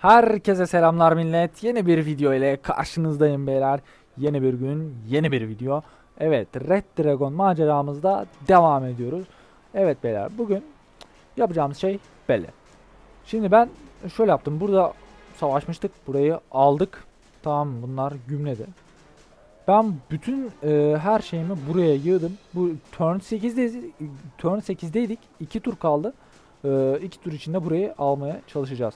Herkese selamlar millet. Yeni bir video ile karşınızdayım beyler. Yeni bir gün, yeni bir video. Evet, Red Dragon maceramızda devam ediyoruz. Evet beyler, bugün yapacağımız şey belli. Şimdi ben şöyle yaptım. Burada savaşmıştık. Burayı aldık. Tamam bunlar gümledi. Ben bütün e, her şeyimi buraya yığdım. Bu turn 8'deyiz. Turn 8'deydik. 2 tur kaldı. 2 tur içinde burayı almaya çalışacağız.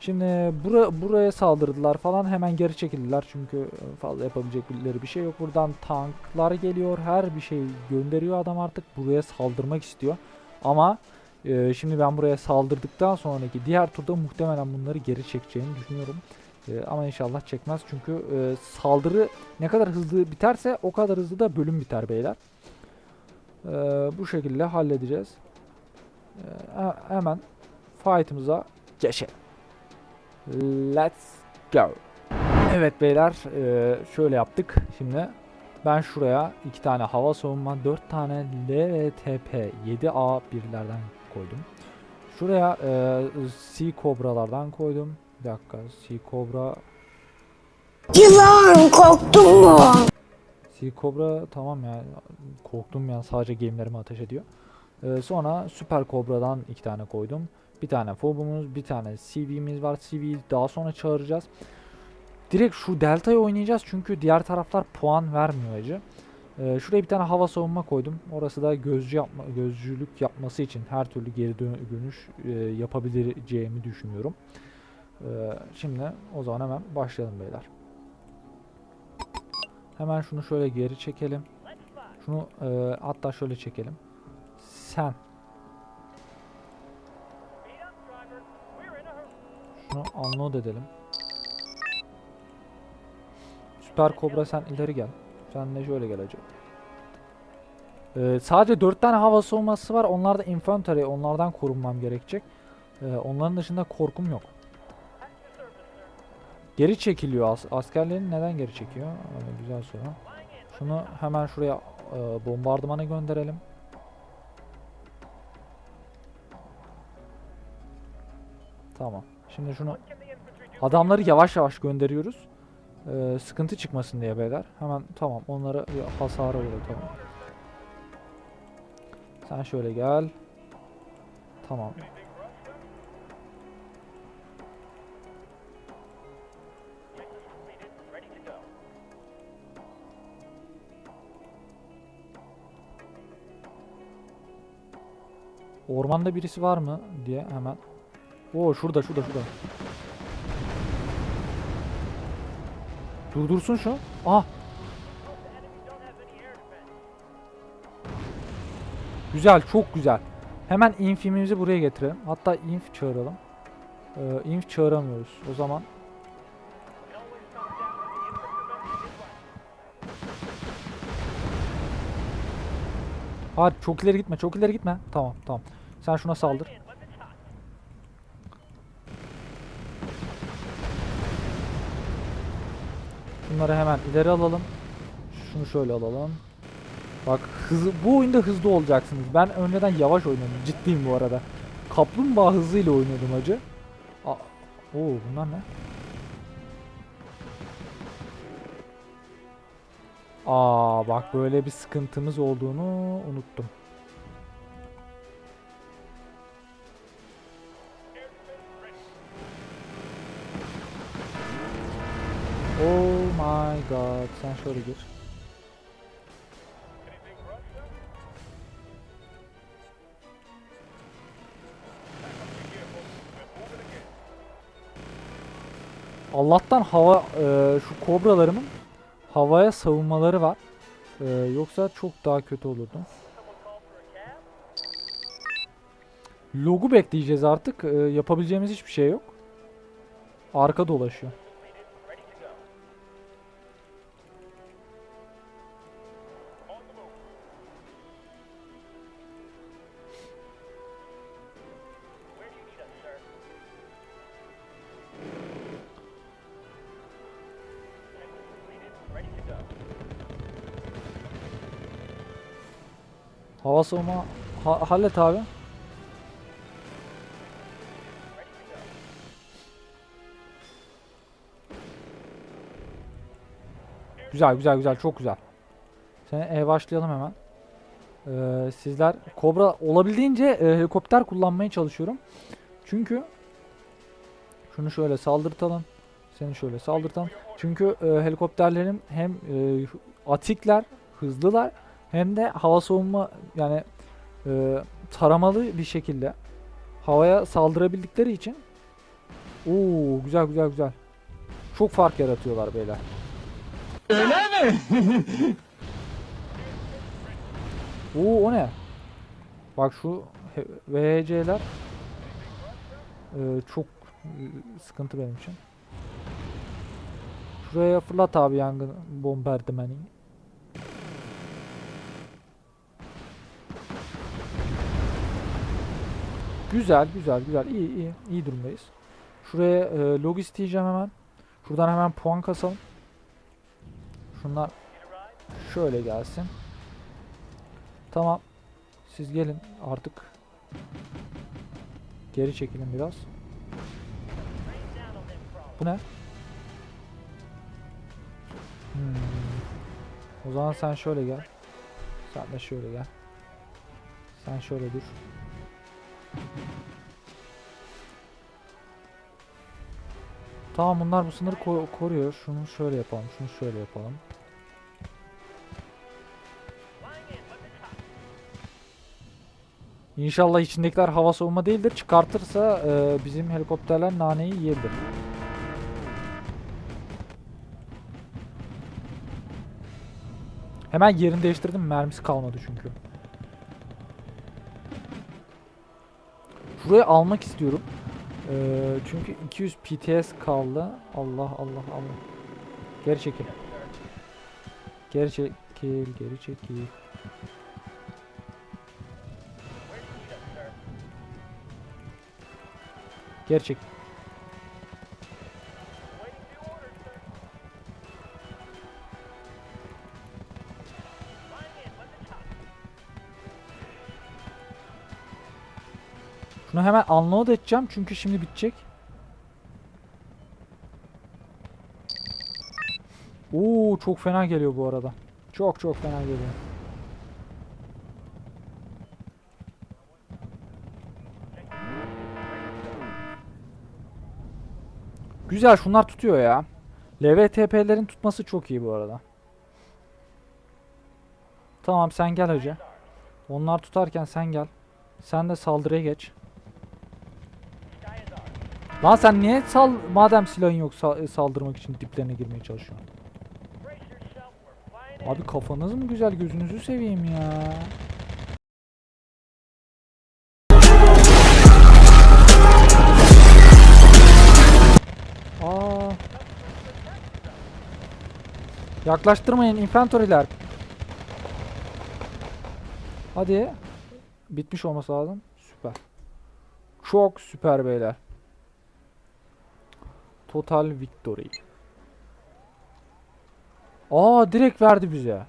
Şimdi bura, buraya saldırdılar falan hemen geri çekildiler çünkü fazla yapabilecekleri bir şey yok. Buradan tanklar geliyor her bir şey gönderiyor adam artık buraya saldırmak istiyor. Ama e, şimdi ben buraya saldırdıktan sonraki diğer turda muhtemelen bunları geri çekeceğini düşünüyorum. E, ama inşallah çekmez çünkü e, saldırı ne kadar hızlı biterse o kadar hızlı da bölüm biter beyler. E, bu şekilde halledeceğiz. E, he- hemen fight'ımıza geçelim. Let's go. Evet beyler eee, şöyle yaptık. Şimdi ben şuraya iki tane hava savunma, dört tane LTP 7A birlerden koydum. Şuraya eee Sea Cobra'lardan koydum. Bir dakika Sea Cobra Yılan korktun mu? Sea Cobra tamam ya korktum ya sadece gemilerime ateş ediyor. Ee, sonra Super Cobra'dan iki tane koydum. Bir tane Phobumuz, bir tane CV'miz var. CV'yi daha sonra çağıracağız. Direkt şu Delta'yı oynayacağız çünkü diğer taraflar puan vermiyor acı. Ee, şuraya bir tane hava savunma koydum. Orası da gözcü yapma, gözcülük yapması için her türlü geri dö- dönüş e, yapabileceğimi düşünüyorum. Ee, şimdi o zaman hemen başlayalım beyler. Hemen şunu şöyle geri çekelim. Şunu e, hatta şöyle çekelim. Sen. Şunu unload edelim. Süper Kobra sen ileri gel. Sen de şöyle gel acaba. Ee, sadece 4 tane hava savunması var. Onlar da infantry. Onlardan korunmam gerekecek. Ee, onların dışında korkum yok. Geri çekiliyor as askerlerin neden geri çekiyor? Ee, güzel soru. Şunu hemen şuraya e, bombardımana gönderelim. Tamam. Şimdi şunu adamları yavaş yavaş gönderiyoruz. Ee, sıkıntı çıkmasın diye beyler. Hemen tamam onları bir hasara uğratalım. Sen şöyle gel. Tamam. Ormanda birisi var mı diye hemen. Oo şurada şurada şurada. Durdursun şu. Ah. Güzel çok güzel. Hemen infimizi buraya getirelim. Hatta inf çağıralım. Ee, inf çağıramıyoruz. O zaman Hadi çok ileri gitme, çok ileri gitme. Tamam, tamam. Sen şuna saldır. Bunları hemen ileri alalım. Şunu şöyle alalım. Bak hızlı, bu oyunda hızlı olacaksınız. Ben önceden yavaş oynadım. Ciddiyim bu arada. Kaplumbağa hızıyla oynuyordum acı. Oo bunlar ne? Aa bak böyle bir sıkıntımız olduğunu unuttum. My god sen şöyle gir. Allah'tan hava e, şu kobralarımın havaya savunmaları var. Ee, yoksa çok daha kötü olurdu. Logu bekleyeceğiz artık. Ee, yapabileceğimiz hiçbir şey yok. Arka dolaşıyor. Hava soğuma ha hallet abi. Güzel güzel güzel çok güzel. Seni e başlayalım hemen. Ee, sizler Kobra olabildiğince e, helikopter kullanmaya çalışıyorum. Çünkü şunu şöyle saldırtalım. Seni şöyle saldırtalım. Çünkü e, helikopterlerim hem e, atikler, hızlılar hem de hava savunma yani e, taramalı bir şekilde havaya saldırabildikleri için Oo güzel güzel güzel. Çok fark yaratıyorlar beyler. Öyle mi? Oo o ne? Bak şu VHC'ler e, çok e, sıkıntı benim için. Şuraya fırlat abi yangın bombardımanı. Güzel güzel güzel iyi iyi iyi durumdayız. Şuraya e, log isteyeceğim hemen. Şuradan hemen puan kasalım. Şunlar şöyle gelsin. Tamam. Siz gelin artık. Geri çekilin biraz. Bu ne? Hmm. O zaman sen şöyle gel. Sen de şöyle gel. Sen şöyle dur. Tamam bunlar bu sınırı ko- koruyor. Şunu şöyle yapalım. Şunu şöyle yapalım. İnşallah içindekiler hava savunma değildir. Çıkartırsa e, bizim helikopterler naneyi yiyebilir. Hemen yerini değiştirdim. Mermisi kalmadı çünkü. Şurayı almak istiyorum. Ee, çünkü 200 PTS kaldı. Allah Allah Allah. Geri çekil. Geri çekil, geri çekil. Geri çek. Şunu hemen unload edeceğim çünkü şimdi bitecek. Oo çok fena geliyor bu arada. Çok çok fena geliyor. Güzel şunlar tutuyor ya. LVTP'lerin tutması çok iyi bu arada. Tamam sen gel hacı. Onlar tutarken sen gel. Sen de saldırıya geç. Lan sen niye sal madem silahın yok sa- saldırmak için diplerine girmeye çalışıyorsun? Abi kafanız mı güzel gözünüzü seveyim ya. Aa. Yaklaştırmayın infantoriler. Hadi. Bitmiş olması lazım. Süper. Çok süper beyler. Total victory. Aa direkt verdi bize.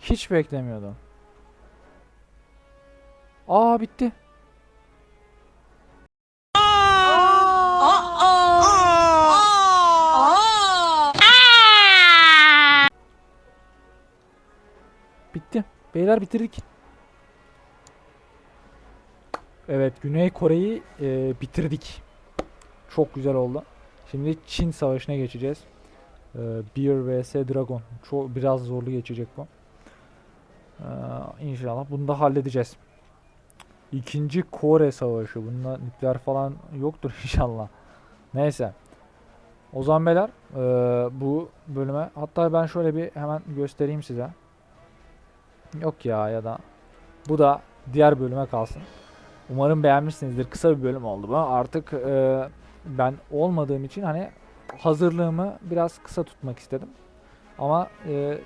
Hiç beklemiyordum. Aa bitti. Bitti. Beyler bitirdik. Evet Güney Kore'yi e, bitirdik. Çok güzel oldu. Şimdi Çin Savaşı'na geçeceğiz. Ee, Beer vs Dragon. Çok biraz zorlu geçecek bu. Ee, inşallah bunu da halledeceğiz. İkinci Kore Savaşı. Bunda nükleer falan yoktur inşallah. Neyse. O zaman beyler ee, bu bölüme hatta ben şöyle bir hemen göstereyim size. Yok ya ya da bu da diğer bölüme kalsın. Umarım beğenmişsinizdir. Kısa bir bölüm oldu bu. Artık ee, ben olmadığım için hani hazırlığımı biraz kısa tutmak istedim. Ama e,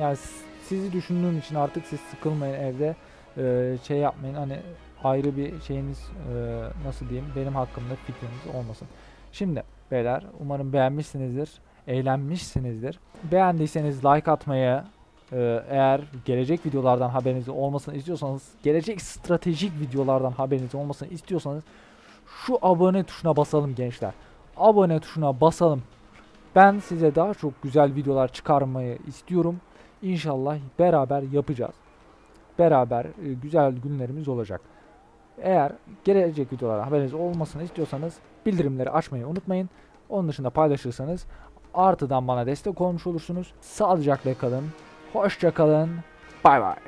yani sizi düşündüğüm için artık siz sıkılmayın evde e, şey yapmayın hani ayrı bir şeyiniz e, nasıl diyeyim benim hakkımda fikriniz olmasın. Şimdi beyler umarım beğenmişsinizdir, eğlenmişsinizdir. Beğendiyseniz like atmayı e, eğer gelecek videolardan haberiniz olmasını istiyorsanız, gelecek stratejik videolardan haberiniz olmasını istiyorsanız şu abone tuşuna basalım gençler. Abone tuşuna basalım. Ben size daha çok güzel videolar çıkarmayı istiyorum. İnşallah beraber yapacağız. Beraber e, güzel günlerimiz olacak. Eğer gelecek videolara haberiniz olmasını istiyorsanız bildirimleri açmayı unutmayın. Onun dışında paylaşırsanız artıdan bana destek olmuş olursunuz. Sağlıcakla kalın. Hoşça kalın. Bay bay.